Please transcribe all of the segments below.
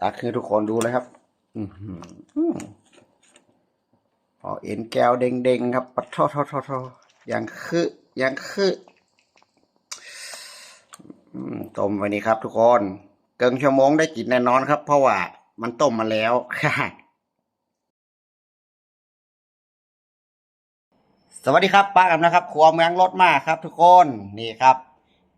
ตักคือทุกคนดูเลยครับอือหือพอเอ็นแก้วเด้งๆครับปัดท่อท่อท่อท่อยังคืออยังคือต้มไว้นี่ครับ ทุกคนเกินชั่วโมงได้กินแน่นอนครับ เพราะว่ามันต้มมาแล้วสวัสดีครับป้ากับนะครับครัวเมืองรถมากครับ ทุกคนนี่ครับ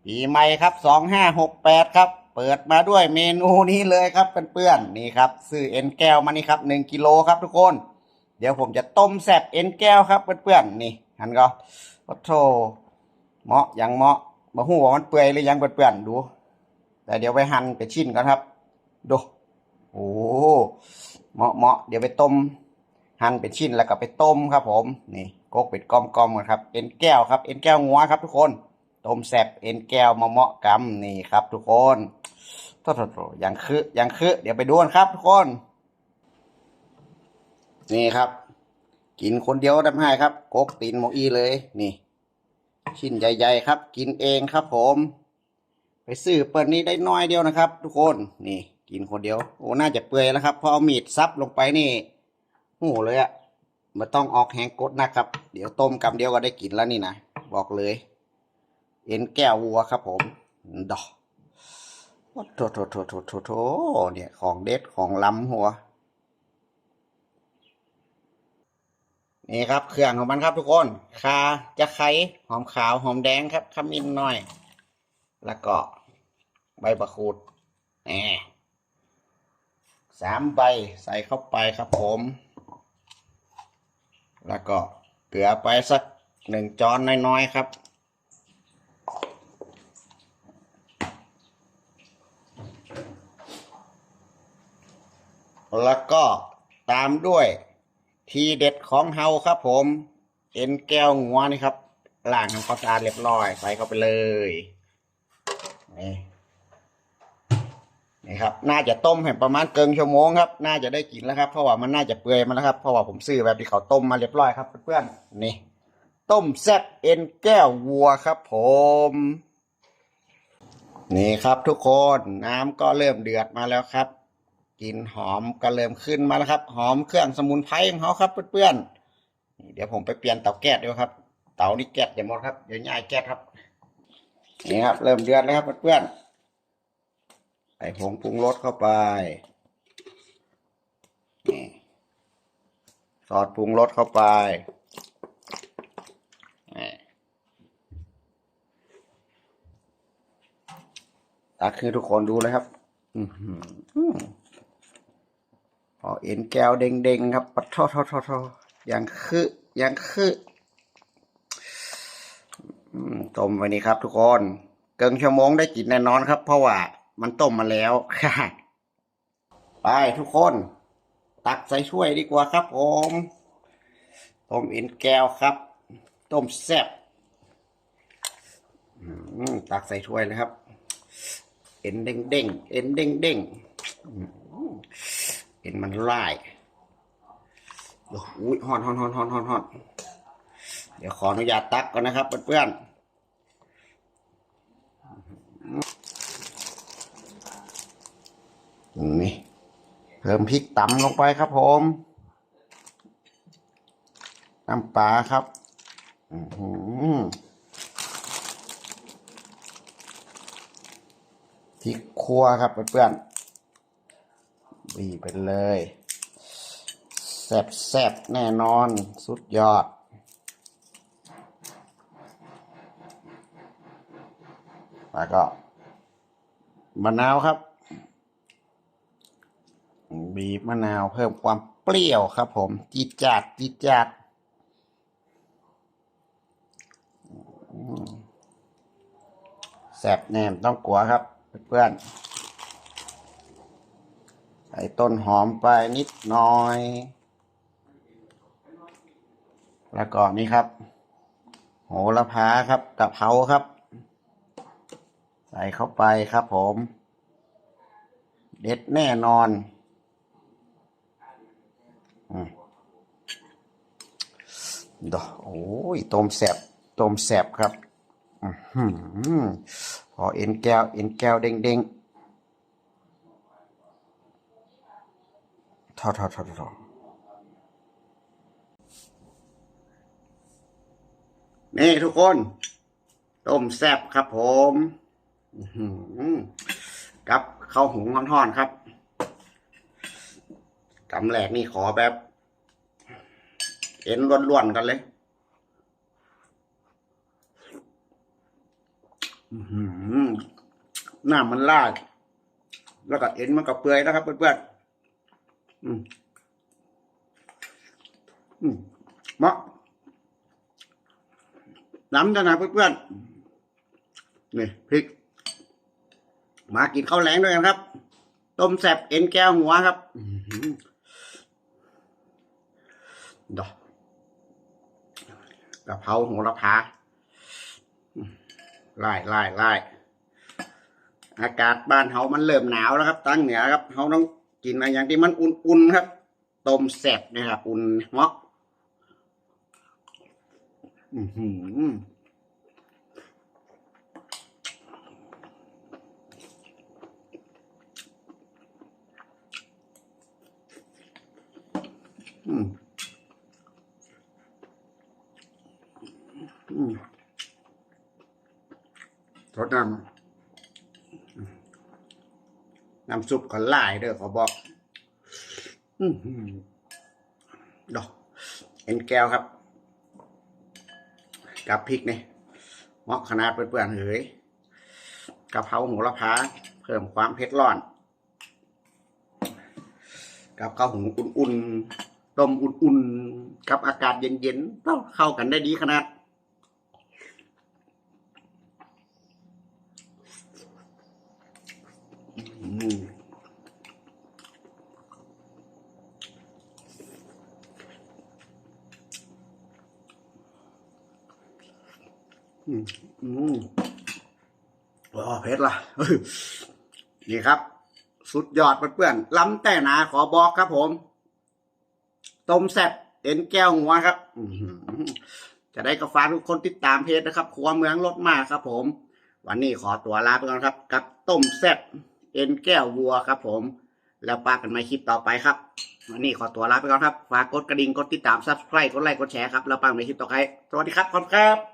ปีใหม่ครับสองห้าหกแปดครับ เปิดมาด้วยเมนูนี้เลยครับเพื่อนๆนี่ครับซื้อเอ็นแก้วมานี่ครับหนึ่งกิโลครับทุกคน เดี๋ยวผมจะต้มแซบเอ็นแก้วครับเพื่อนๆนี่หันก็โอ้โธเหมาะยังเหมาะมาหูว่ามันเปื่อยหรือยังเพื่อนๆดู แต่เดี๋ยวไปหั่นไปชิ้นกันครับดูโอ้เหมาะเหมาะเดี๋ยวไปต้มหั่นเป็นชิ้นแล้วก็ไปต้มครับผมนี่กกเป็ดกอมๆกันครับเอ็นแก้วครับเอ็นแก้วงัวครับทุกคนต้มแซบเอ็นแก้วมะเหมาะกำนี่ครับทุกคน โทษๆๆยังคืออยังคือ เดี๋ยวไปดูกันครับทุกคน นี่ครับ กินคนเดียวทำให้ครับกกตีนโมอีเลย นี่ ชิ้นใหญ่ๆครับ กินเองครับ ผม ไปซื้อเปิดนี้ได้น้อยเดียวนะครับ ทุกคน นี่ กินคนเดียว โอ้ น่าจะเปื่อยแล้วครับ พอเอามีดซับลงไปนี่โอ้เลยอะม่ต้องออกแหงกดนะครับ เดี๋ยวต้มกำเดียวก็ได้กินแล้วนี่นะ บอกเลย เอ็นแก้ววัวครับผม ดอก โถโถโถโถโถโถเนี่ยของเด็ดของล้ำหัว นี่ครับเครื่องของมันครับทุกคนคาจะไคร้หอมขาวหอมแดงครับขมิ้นหน่อย แล้วก็ใบมะกรูดแหมสามใบใส่เข้าไปครับผม แล้วก็เกลือไปสักหนึ่งจอนน้อยๆครับ แล้วก็ตามด้วย ทีเด็ดของเฮาครับผม เอ็นแก้วงัวนี่ครับล้างทำความสะอาดเรียบร้อยใส่เข้าไปเลยนี่นี่ครับ น่าจะต้มให้ประมาณเกินชั่วโมงครับ น่าจะได้กินแล้วครับ เพราะว่ามันน่าจะเปื่อยมาแล้วครับ เพราะว่าผมซื้อแบบที่เขาต้มมาเรียบร้อยครับเพื่อนๆ นี่ ต้มแซ่บเอ็นแก้ววัวครับ ผม นี่ครับทุกคน น้ำก็เริ่มเดือดมาแล้วครับ กลิ่นหอมก็เริ่มขึ้นมาแล้วครับ หอมเครื่องสมุนไพรของเขาครับเพื่อนๆเดี๋ยวผมไปเปลี่ยนเตาแก๊สด้วยครับ เตานี่แก๊สจะหมดครับเดี๋ยวย้ายแก๊สครับนี่ครับ เริ่มเดือดแล้วครับเพื่อนๆใส่ผงปรุงรสเข้าไปนี่ซอสปรุงรสเข้าไปนี่ตักคือทุกคนดูเลยครับ อือหือ พอเอ็นแก้วเด้งๆครับปัดท่อท่อท่อท่อยังคืออยังคือต้มไว้นี่ครับ ทุกคนเกินชั่วโมงได้กินแน่นอนครับ เพราะว่ามันต้มมาแล้วไปทุกคน ตักใส่ถ้วยดีกว่าครับผมต้มเอ็นแก้วครับ ต้มแซ่บตักใส่ถ้วยเลยครับ เอ็นเด้งเด้งเอ็นเด้งเด้งๆ เอ็นมันไลายโอ้ยฮอนฮอนฮอนฮอนฮอนฮอนเดี๋ยวขออนุญาตตักก่อนนะครับเพื่อนๆนี่เพิ่มพริกตำลงไปครับผมน้ำปลาครับอือหือพริกคั่วครับเพื่อนๆ บีไปเลยแซ่บแซ่บๆแน่นอน สุดยอด แล้วก็มะนาวครับ บีบมะนาวเพิ่มความเปรี้ยวครับ ผมจีจาดจีจาดแซ่บแน่มต้องกลัวครับ เพื่อนๆ ใส่ต้นหอมไปนิดหน่อย แล้วก็นี่ครับ โหระพาครับกะเพราครับ ใส่เข้าไปครับผม เด็ดแน่นอนอืมดอโอ้ยต้มแสบต้มแสบครับอือหือพอเอ็นแก้ว เอ็นแก้วเด้งเด้ง ทอทอทอทอนี่ทุกคน ต้มแซ่บครับผมกับข้าวหุงห่อนๆครับกำแหลกนี่ขอแบบ เอ็นล้วนๆกันเลยหือหน้ามันลาด แล้วก็เอ็นมันก็เปื่อยนะครับเพื่อนๆ อืม อืมเหมาะน้ำจะนะเพื่อนๆนี่พริก มากินข้าวแรงด้วยกันครับ ต้มแซ่บเอ็นแก้วหัวครับดอกกะเพราโหระพาไล่ไล่ไล่อากาศบ้านเฮามันเริ่มหนาวแล้วครับ ตั้งเหนือครับเฮาต้อง กินอะไรอย่างที่มันอุ่นๆครับ ต้มแซ่บนะครับ อุ่นเหมาะอือหืออืมอืมรสน้ำ น้ำซุปก็หลายเด้อขอบอกอดอกเอ็นแก้วครับ กับพริกนี่เหมาะขนาดเปื่อนๆเฮ้ยกะเพราหมูละพาเพิ่มความเผ็ดร้อนกับข้าวหุงอุ่นๆ ต้มอุ่นๆ กับอากาศเย็นๆเข้ากันได้ดีขนาด อืมอืมโอ้เผ็ดละนี่ครับ สุดยอดเพื่อนๆล้ำแต่หนาขอบอกครับผมต้มแซ่บเอ็นแก้วหัวครับจะได้ก็ฝากทุกคนติดตามเพจนะครับครัวเมืองรถมากครับผม วันนี้ขอตัวลาไปก่อนครับ กับต้มแซ่บเอ็นแก้ววัวครับผม แล้วปากันใหม่คลิปต่อไปครับ วันนี้ขอตัวลาไปก่อนครับ ฝากกดกระดิ่ง กดติดตาม subscribe กดไลค์ กดแชร์ครับ แล้วปากันใหม่คลิปต่อไป สวัสดีครับขอบคุณครับ